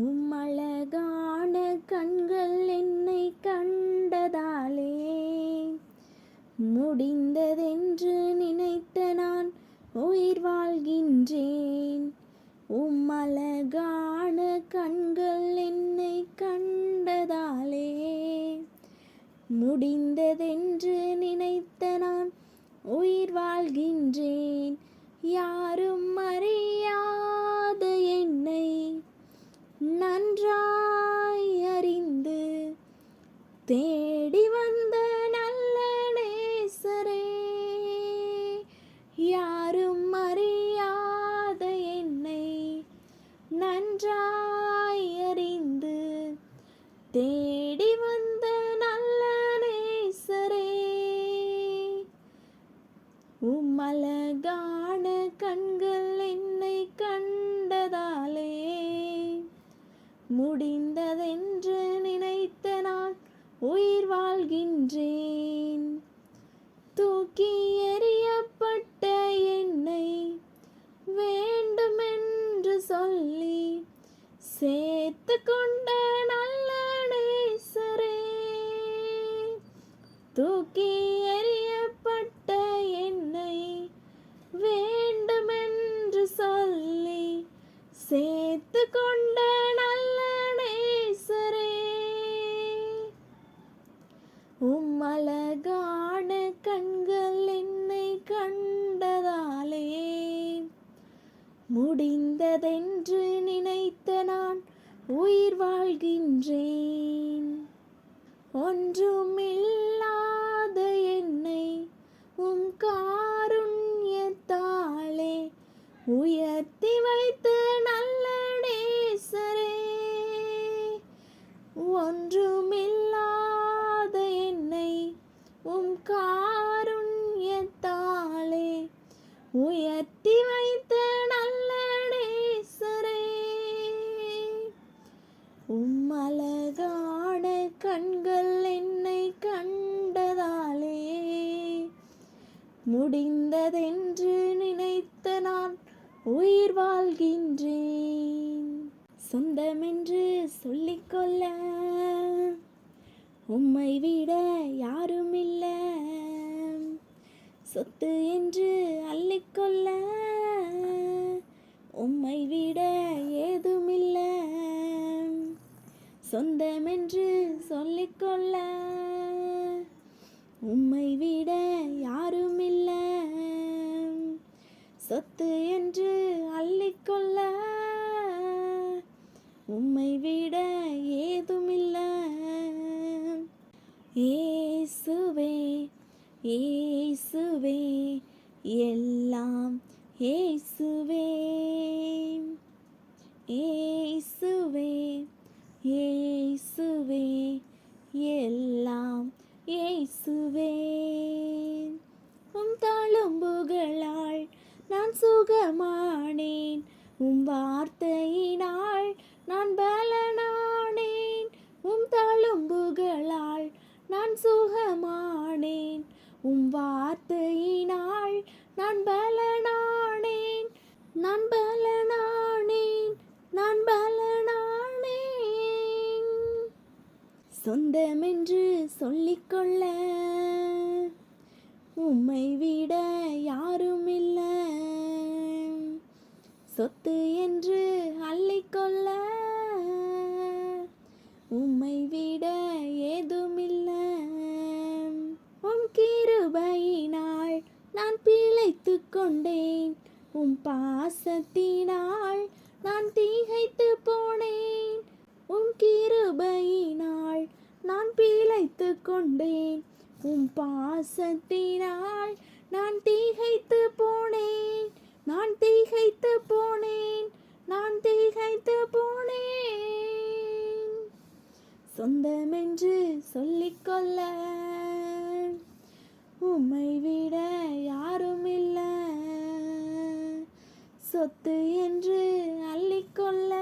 உம்மழகான கண்கள் என்னை கண்டதாலே. முடிந்ததென்று நினைத்த நான் உயிர் வாழ்கின்றேன். உம்மழகான கண்கள் என்னை கண்டதாலே. முடிந்ததென்று நினைத்த நான் உயிர் வாழ்கின்றேன். யாரும் அறியாத நன்றாய் அறிந்து தேடி வந்த நல்ல நேசரே யாரும் அறியாத என்னை நன்றாய் அறிந்து தே கொண்ட நல்ல நேசரே. தூக்கி எறியப்பட்ட என்னை வேண்டுமென்று சொல்லி சேர்த்து கொண்ட நல்ல நேசரே. உம்மழகான கண்கள் என்னை கண்டதாலே முடிந்ததென்று நினைத்த நான் உயிர் வாழ்கின்றேன். ஒன்றுமில்லாத என்னை உம் காருண்யத்தாலே உயர்த்தி வைத்து முடிந்ததென்று நினைத்த நான் உயிர் வாழ்கின்றேன். சொந்தமென்று சொல்லிக்கொள்ள உம்மை விட யாரும் இல்லை சொத்து என்று அள்ளிக்கொள்ள உம்மை விட ஏதுமில்லை. சொந்தமென்று சொல்லிக்கொள்ள உம்மை விட யாரும் இல்லை சொத்து என்று அள்ளிக்கொள்ள உம்மை விட ஏதுமில்ல. ஏசுவே ஏசுவே எல்லாம் ஏசுவே. ஏசுவே ஏசுவே எல்லாம் இயேசுவே உம் தாளும்புகளால் நான் சுகமானேன். உம் வார்த்தையினால் நான் பலனானேன். உம் தாளும்புகளால் நான் சுகமானேன். உம் வார்த்தையினால் நான் பலனானேன். நான் பலனானேன். நான் பலனானேன் சொந்தமென்று சொல்லிக்கொள்ள. உம்மை விட யாரும் இல்லை சொத்து என்று அள்ளிக்கொள்ள. உம்மை விட ஏதுமில்ல. உம் கிருபையினால் நான் பிழைத்து கொண்டேன். உம் பாசத்தினால் நான் தீகைத்து போனேன். உம் கிருபையினால் நான் பிழைத்து கொண்டேன். உம் பாசத்தினால் நான் தீகைத்து போனேன். நான் தீகைத்து போனேன். நான் தீகைத்து போனேன். சொந்தமென்று சொல்லிக்கொள்ள உம்மை விட யாரும் இல்லை சொத்து என்று அள்ளிக்கொள்ள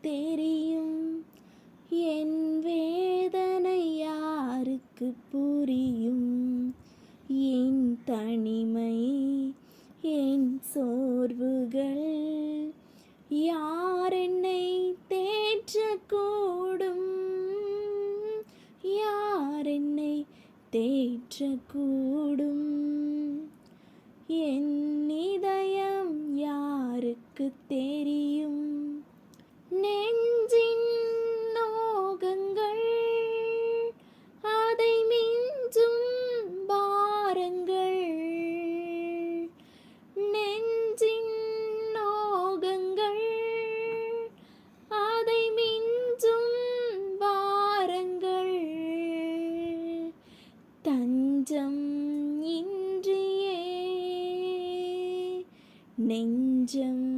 தெரியும். என் வேதனை யாருக்கு புரியும்? என் தனிமை என் சோர்வுகள் யார் என்னை தேற்றக்கூடும்? யார் என்னை தேற்றக்கூடும்? என் இதயம் யாருக்கு தெரியும்? நெஞ்சின் நோகங்கள் அதை மிஞ்சும் பாரங்கள். நெஞ்சின் நோகங்கள் அதை மிஞ்சும் பாரங்கள். தஞ்சம் இன்றியே நெஞ்சம்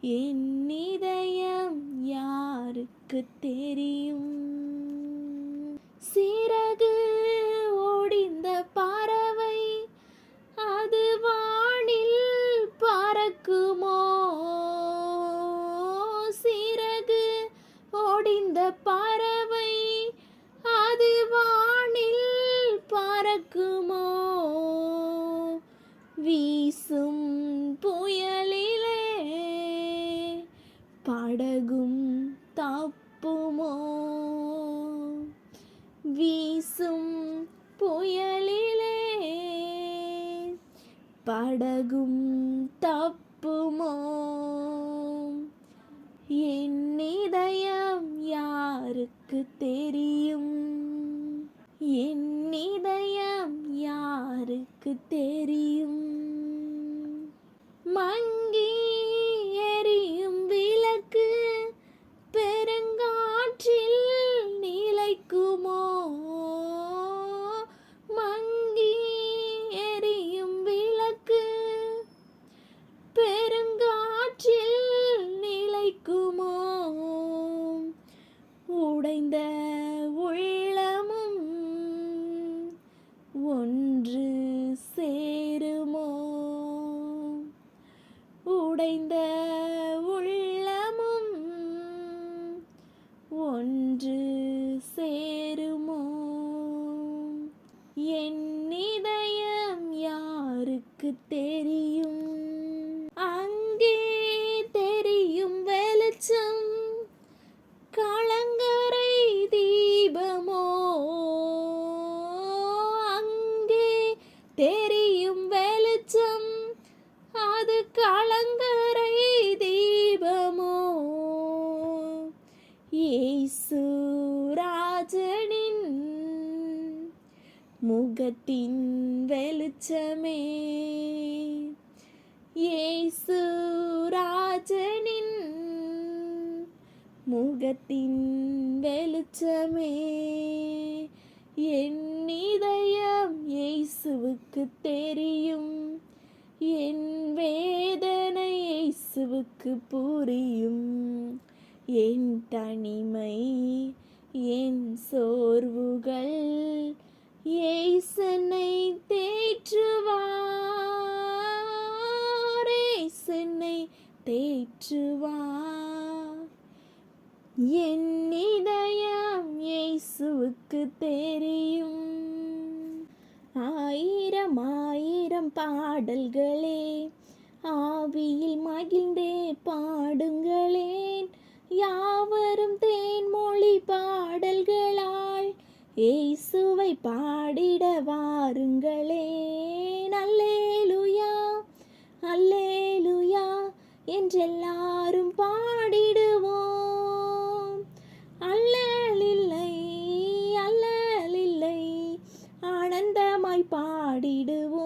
என் இதயம் யாருக்கு தெரியும்? சிறகு ஒடிந்த பறவை அது வானில் பறக்குமோ? சிறகு ஒடிந்த பறவை அது வானில் பறக்குமோ? என் இதயம் யாருக்கு தெரியும்? என் இதயம் யாருக்கு தெரியும்? அது களங்கரை தீபமோ? இயேசு ராஜனின் முகத்தின் வெளிச்சமே. இயேசு ராஜனின் முகத்தின் வெளிச்சமே. என் இதயம் இயேசுவுக்கு தெரியும் எனக்கு புரியும். என் தனிமை என் சோர்வுகள் ஏசனை தேற்றுவார் ஏசனை தேற்றுவார். என் இதயம் இயேசுவுக்கு தெரியும். ஆயிரம் ஆயிரம் பாடல்களே ஆவியில் மகிழ்ந்தே பாடுங்களேன். யாவரும் தேன்மொழி பாடல்களால் ஏசுவை பாடிட வாருங்களேன். அல்லேலுயா அல்லேலுயா என்றெல்லாரும் பாடிடுவோம். அல்லலில்லை அல்லலில்லை ஆனந்தமாய் பாடிடுவோம்.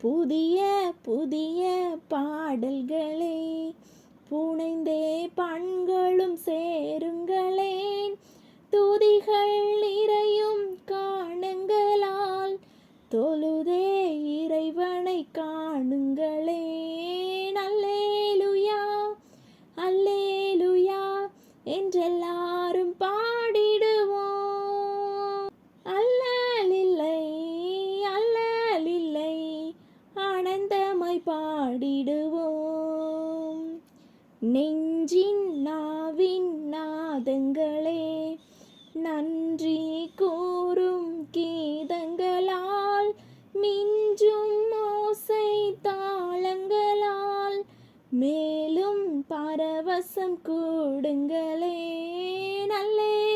புதிய புதிய பாடல்களே புனைந்தே பண்களும் சேருங்களேன். துதிகள் பாடிடுவோம். நெஞ்சின் நாவின் நாதங்களே நன்றி கூறும் கீதங்களால் மிஞ்சும் ஓசை தாளங்களால் மேலும் பரவசம் கூடுங்களே நல்லே.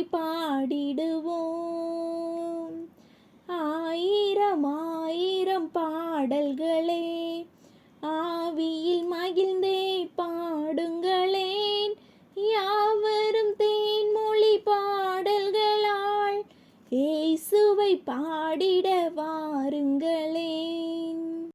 ஆயிரமாய் பாடிடுவோம். ஆயிரம் ஆயிரம் பாடல்கள்